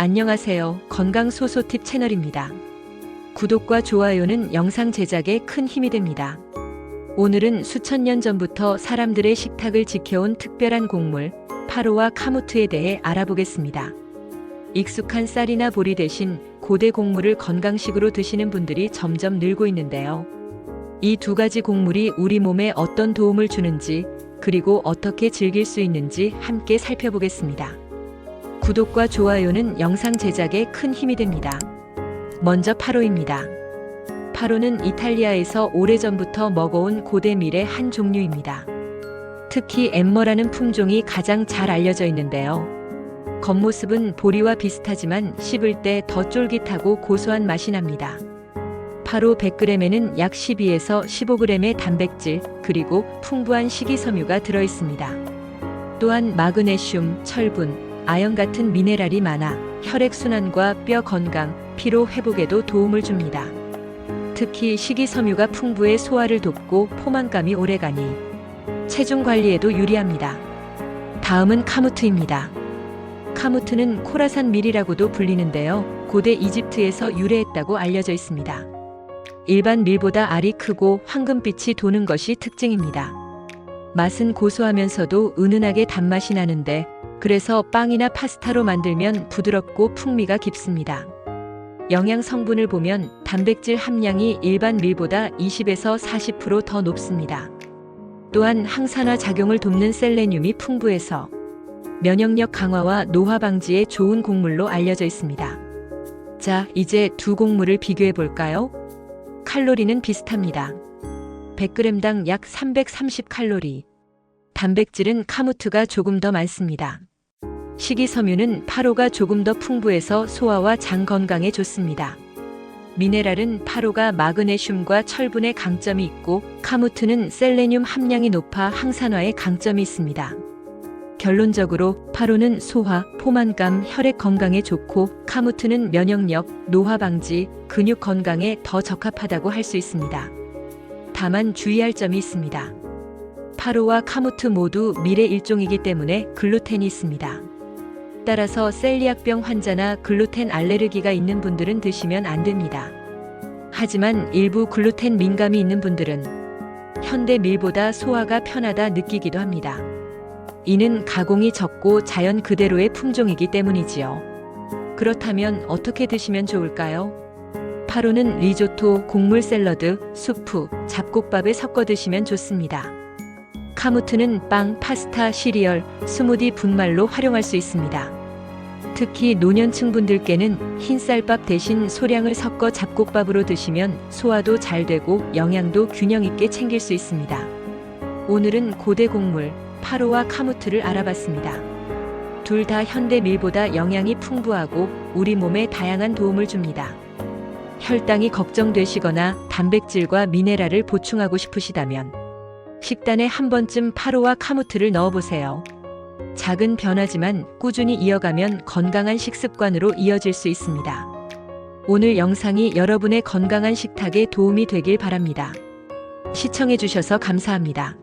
안녕하세요. 건강소소팁 채널입니다. 구독과 좋아요는 영상 제작에 큰 힘이 됩니다. 오늘은 수천 년 전부터 사람들의 식탁을 지켜온 특별한 곡물, 파로와 카무트에 대해 알아보겠습니다. 익숙한 쌀이나 보리 대신 고대 곡물을 건강식으로 드시는 분들이 점점 늘고 있는데요. 이 두 가지 곡물이 우리 몸에 어떤 도움을 주는지, 그리고 어떻게 즐길 수 있는지 함께 살펴보겠습니다. 구독과 좋아요는 영상 제작에 큰 힘이 됩니다. 먼저 파로입니다. 파로는 이탈리아에서 오래전부터 먹어온 고대 밀의 한 종류입니다. 특히 엠머라는 품종이 가장 잘 알려져 있는데요. 겉모습은 보리와 비슷하지만 씹을 때 더 쫄깃하고 고소한 맛이 납니다. 파로 100g에는 약 12에서 15g의 단백질, 그리고 풍부한 식이섬유가 들어 있습니다. 또한 마그네슘, 철분, 아연 같은 미네랄이 많아 혈액순환과 뼈 건강, 피로 회복에도 도움을 줍니다. 특히 식이섬유가 풍부해 소화를 돕고 포만감이 오래가니 체중 관리에도 유리합니다. 다음은 카무트입니다. 카무트는 코라산 밀이라고도 불리는데요. 고대 이집트에서 유래했다고 알려져 있습니다. 일반 밀보다 알이 크고 황금빛이 도는 것이 특징입니다. 맛은 고소하면서도 은은하게 단맛이 나는데 그래서 빵이나 파스타로 만들면 부드럽고 풍미가 깊습니다. 영양 성분을 보면 단백질 함량이 일반 밀보다 20에서 40%더 높습니다. 또한 항산화 작용을 돕는 셀레늄이 풍부해서 면역력 강화와 노화 방지에 좋은 곡물로 알려져 있습니다. 자, 이제 두 곡물을 비교해 볼까요? 칼로리는 비슷합니다. 100g당 약 330칼로리. 단백질은 카무트가 조금 더 많습니다. 식이섬유는 파로가 조금 더 풍부해서 소화와 장 건강에 좋습니다. 미네랄은 파로가 마그네슘과 철분의 강점이 있고 카무트는 셀레늄 함량이 높아 항산화에 강점이 있습니다. 결론적으로 파로는 소화, 포만감, 혈액 건강에 좋고 카무트는 면역력, 노화 방지, 근육 건강에 더 적합하다고 할 수 있습니다. 다만 주의할 점이 있습니다. 파로와 카무트 모두 밀의 일종이기 때문에 글루텐이 있습니다. 따라서 셀리악병 환자나 글루텐 알레르기가 있는 분들은 드시면 안 됩니다. 하지만 일부 글루텐 민감이 있는 분들은 현대 밀보다 소화가 편하다 느끼기도 합니다. 이는 가공이 적고 자연 그대로의 품종이기 때문이지요. 그렇다면 어떻게 드시면 좋을까요? 파로는 리조토, 곡물 샐러드, 수프, 잡곡밥에 섞어 드시면 좋습니다. 카무트는 빵, 파스타, 시리얼, 스무디 분말로 활용할 수 있습니다. 특히 노년층 분들께는 흰쌀밥 대신 소량을 섞어 잡곡밥으로 드시면 소화도 잘 되고 영양도 균형 있게 챙길 수 있습니다. 오늘은 고대 곡물, 파로와 카무트를 알아봤습니다. 둘 다 현대 밀보다 영양이 풍부하고 우리 몸에 다양한 도움을 줍니다. 혈당이 걱정되시거나 단백질과 미네랄을 보충하고 싶으시다면 식단에 한 번쯤 파로와 카무트를 넣어보세요. 작은 변화지만 꾸준히 이어가면 건강한 식습관으로 이어질 수 있습니다. 오늘 영상이 여러분의 건강한 식탁에 도움이 되길 바랍니다. 시청해주셔서 감사합니다.